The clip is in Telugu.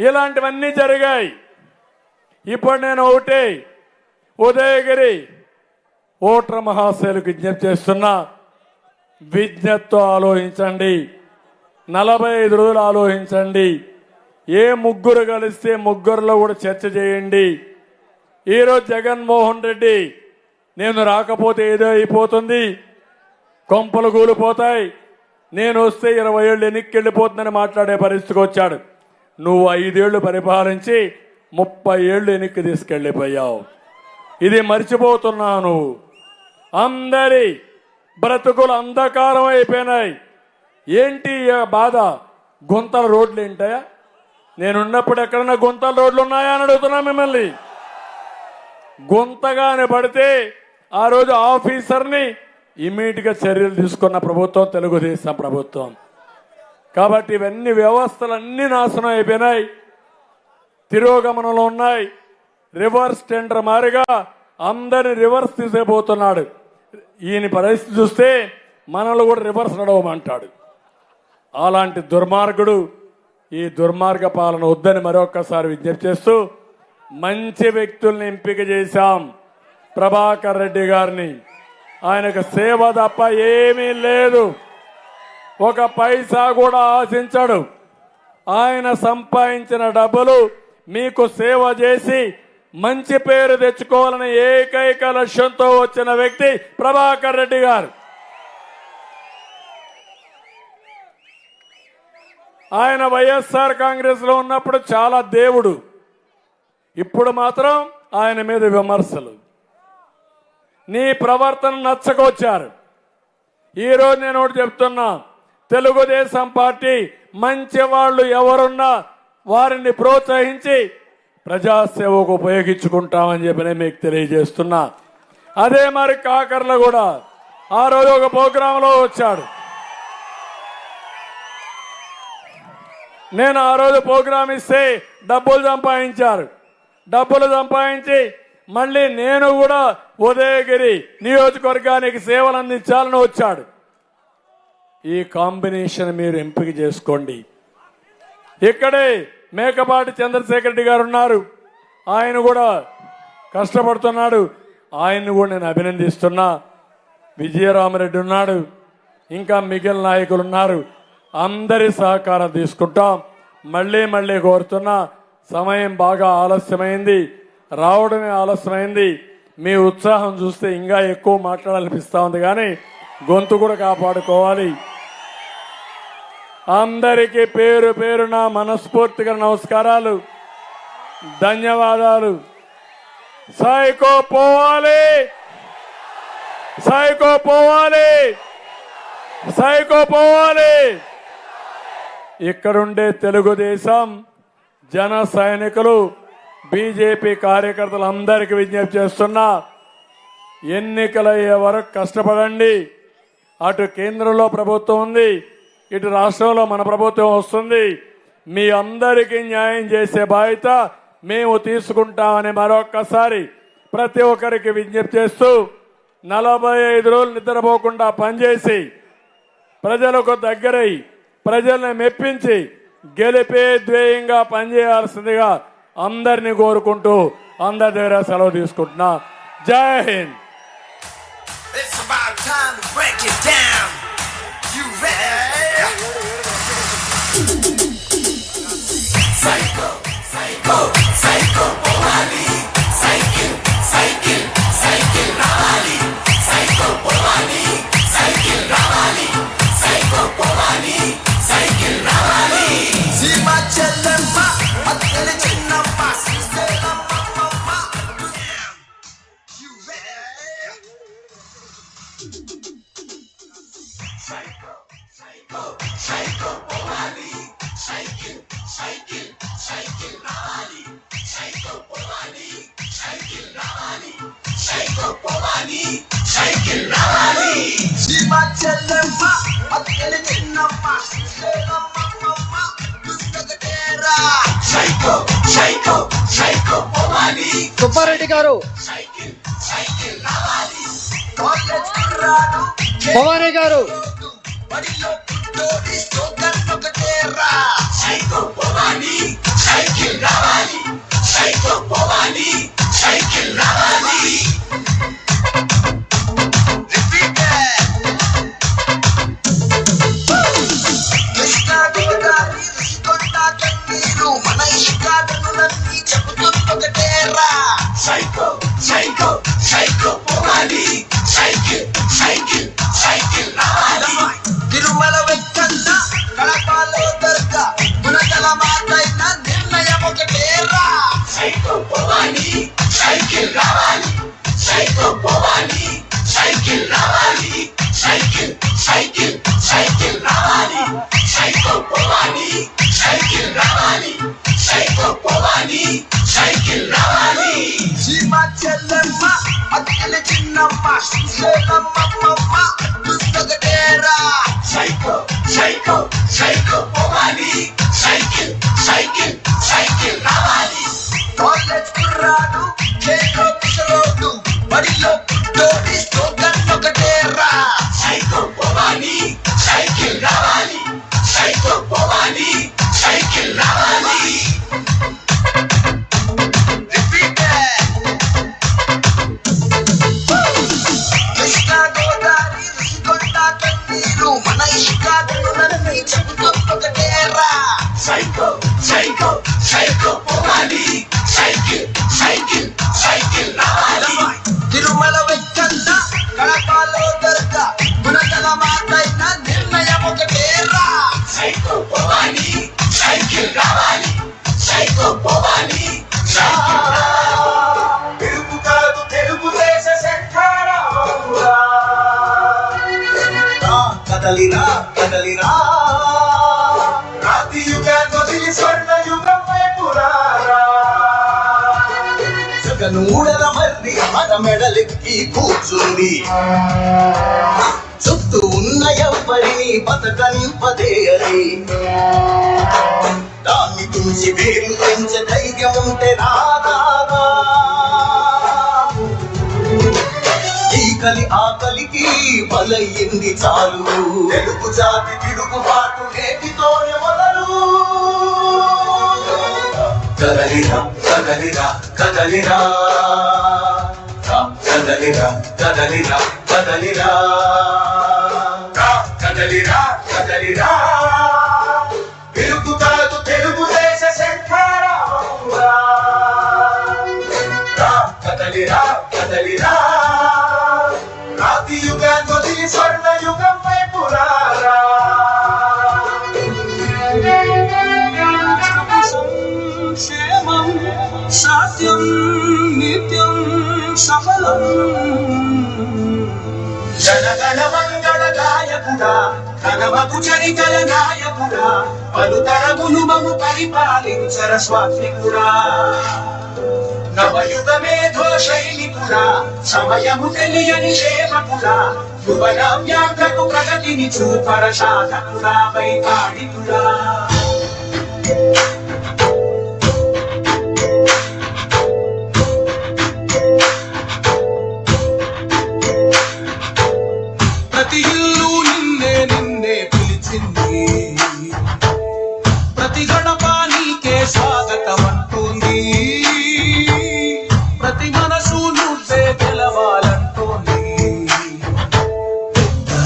ఇలాంటివన్నీ జరిగాయి. ఇప్పుడు నేను ఒకటే ఉదయగిరి ఓట్ర మహాశైలకు విజ్ఞప్తి చేస్తున్నా. విజ్ఞప్తితో ఆలోచించండి. నలభై ఐదు రోజులు ఆలోచించండి. ఏ ముగ్గురు కలిస్తే ముగ్గురులో కూడా చర్చ చేయండి. ఈరోజు జగన్మోహన్ రెడ్డి నేను రాకపోతే ఏదో అయిపోతుంది. కొంపలు కూలిపోతాయి. నేను వస్తే ఇరవై ఏళ్ళు వెనక్కి వెళ్ళిపోతుందని మాట్లాడే పరిస్థితికి వచ్చాడు. నువ్వు ఐదేళ్ళు పరిపాలించి ముప్పై ఏళ్ళు వెనక్కి తీసుకెళ్ళిపోయావు. ఇది మర్చిపోతున్నాను. అందరి బ్రతుకులు అంధకారం అయిపోయినాయి. ఏంటి బాధ? గుంతల రోడ్లు ఏంటయా నేనున్నప్పుడు ఎక్కడన్నా గుంతల రోడ్లు ఉన్నాయా అని అడుగుతున్నా మిమ్మల్ని. గుంతగానే పడితే ఆ రోజు ఆఫీసర్ని ఇమీడియట్గా చర్యలు తీసుకున్న ప్రభుత్వం తెలుగుదేశం ప్రభుత్వం. కాబట్టి ఇవన్నీ వ్యవస్థలు అన్ని నాశనం అయిపోయినాయి. తిరోగమనంలో ఉన్నాయి. రివర్స్ టెండర్ మారిగా అందరిని రివర్స్ తీసేపోతున్నాడు ఈయన పరిస్థితి చూస్తే మనల్ని కూడా రివర్స్ నడవమంటాడు. అలాంటి దుర్మార్గుడు ఈ దుర్మార్గ పాలన వద్దని మరొకసారి విజ్ఞప్తి చేస్తూ మంచి వ్యక్తుల్ని ఎంపిక చేశాం ప్రభాకర్ రెడ్డి గారిని. ఆయనకు సేవ తప్ప ఏమీ లేదు. ఒక పైసా కూడా ఆశించడు. ఆయన సంపాదించిన డబ్బులు మీకు సేవ చేసి మంచి పేరు తెచ్చుకోవాలని ఏకైక లక్ష్యంతో వచ్చిన వ్యక్తి ప్రభాకర్ రెడ్డి గారు. ఆయన వైఎస్ఆర్ కాంగ్రెస్లో ఉన్నప్పుడు చాలా దేవుడు. ఇప్పుడు మాత్రం ఆయన మీద విమర్శలు. నీ ప్రవర్తన నచ్చకొచ్చారు. ఈరోజు నేను ఒకటి చెప్తున్నా. తెలుగుదేశం పార్టీ మంచి వాళ్ళు ఎవరున్నా వారిని ప్రోత్సహించి ప్రజాసేవకు ఉపయోగించుకుంటామని చెప్పి నేను మీకు తెలియజేస్తున్నా. అదే మరి కాకర్లు కూడా ఆ రోజు ఒక ప్రోగ్రాంలో వచ్చాడు. నేను ఆ రోజు ప్రోగ్రాం ఇస్తే డబ్బులు సంపాదించారు. డబ్బులు సంపాదించి మళ్ళీ నేను కూడా ఉదయగిరి నియోజకవర్గానికి సేవలు అందించాలని వచ్చాడు. ఈ కాంబినేషన్ మీరు ఎంపిక చేసుకోండి. ఇక్కడే మేకపాటి చంద్రశేఖర్ రెడ్డి గారు ఉన్నారు. ఆయన కూడా కష్టపడుతున్నాడు. ఆయన్ని కూడా నేను అభినందిస్తున్నా. విజయరామరెడ్డి ఉన్నాడు. ఇంకా మిగిలిన నాయకులు ఉన్నారు. అందరి సహకారం తీసుకుంటాం. మళ్ళీ మళ్ళీ కోరుతున్నా సమయం బాగా ఆలస్యమైంది. రావడమే ఆలస్యమైంది. మీ ఉత్సాహం చూస్తే ఇంకా ఎక్కువ మాట్లాడాలనిపిస్తూ ఉంది కానీ గొంతు కూడా కాపాడుకోవాలి. అందరికీ పేరు పేరున మనస్ఫూర్తిగా నమస్కారాలు ధన్యవాదాలు. సైకో పోవాలి! సైకో పోవాలి! సైకో పోవాలి! ఇక్కడుండే తెలుగుదేశం జన సైనికులు బీజేపీ కార్యకర్తలు అందరికీ విజ్ఞప్తి చేస్తున్నా ఎన్నికలయ్యే వరకు కష్టపడండి. అటు కేంద్రంలో ప్రభుత్వం ఉంది ఇటు రాష్ట్రంలో మన ప్రభుత్వం వస్తుంది మీ అందరికీ న్యాయం చేసే బాధ్యత మేము తీసుకుంటామని మరొక్కసారి ప్రతి ఒక్కరికి విజ్ఞప్తి చేస్తూ నలభై ఐదు రోజులు నిద్రపోకుండా పనిచేసి ప్రజలకు దగ్గరై ప్రజల్ని మెప్పించి గెలిపే ధ్యేయంగా పనిచేయాల్సిందిగా అందరినీ కోరుకుంటూ అందరి దగ్గర సెలవు తీసుకుంటున్నా Jai Hind It's about time to break it down. You ready? Psycho, psycho, psycho, Powali. Dustagatera. Psycho, psycho, psycho, Powali. Subbareddy గారు కుర్రాడు, భవానీ గారు బడిలో పుట్టోడి ఒకటేరా సైకో పోవాలి సైకిల్ రావాలి సైకో పోవాలి సైకిల్ రావాలి పోవాలి సైకిల్ సైకిల్ సైకిల్ రావాలి తిరుమల సైకో పోవాలి సైకిల్ రావాలి సైకో పోవాలి సైకిల్ రావాలి సైకిల్ సైకిల్ సైకిల్ రావాలి సైకో పోవాలి సైకిల్ రావాలి సైకో పోవాలి సైకిల్ రావాలి. సీమ చెల్లెమ్మ అక్కల చిన్నమ్మ శ్రీశైలమ్మమ్మ అడ్డున్నగటేరా సైకో సైకో సైకో పోవాలి సైకిల్ సైకిల్ సైకిల్ రావాలి. కాలేజ్ కుర్రాడు చేతిలో పిసలోడు బడిలో పుట్టోడి స్లోగన్ ఒకటేరా సైకో పోవాలి సైకిల్ రావాలి సైకో పోవాలి సైకిల్ రావాలి Repeat that. కృష్ణా గోదావరి రుషికొండ కన్నీరు మన ఇష్టాటనులన్నీ చెబుతున్నొకటేరా సైకో సైకో సైకో పోవాలి సైకిల్ సైకిల్ సైకిల్ రావాలి తిరుమల వెంకన్న కడపలో దర్గా గుణగల మాటైన నిర్ణయం ఒకటేరా సైకో పోవాలి సైకిల్ రావాలి సైకో పోవాలి తెలుగు కాదు తెలుగుదేశ కదలిరా కదలిరా. రాతి యుగా వదిలి స్వర్ణ మన మెడలెక్కి కూర్చుంది చుట్టూ ఉన్న ఎవ్వరిని బతకనింపదే అని దాన్ని తుంచి వేలు పెంచే ధైర్యం ఉంటే రాదా ఈ కలి ఆకలికి బలయ్యింది చాలు. తెలుగు జాతి తిరుగుబాటు నేటితోనే మొదలు. కదలిరా కదలిరా కదలిరా. కదలిరా కదలిరా కదలిరా. రా, కదలిరా కదలిరా. తెలుగు తెలుగుదేశ శంఖారావురా కదలిరా కదలిరా. రాతి యుగాన్ని వదిలి స్వర్ణ యుగం వైపు రారా సంక్షేమం సత్యం నిత్యం సఫలం జనగణ మంగళ గాయకుడా ఘనమగు చరితల నాయకుడా పలుతరములు మము పరిపాలించర స్వామికుడా నవయుగ మేధో శైలికుడా సమయము తెలియని సేవకుడా యువనామ్యాలకు ప్రగతిని చూపర సాధకుడా వైతాళికుడా.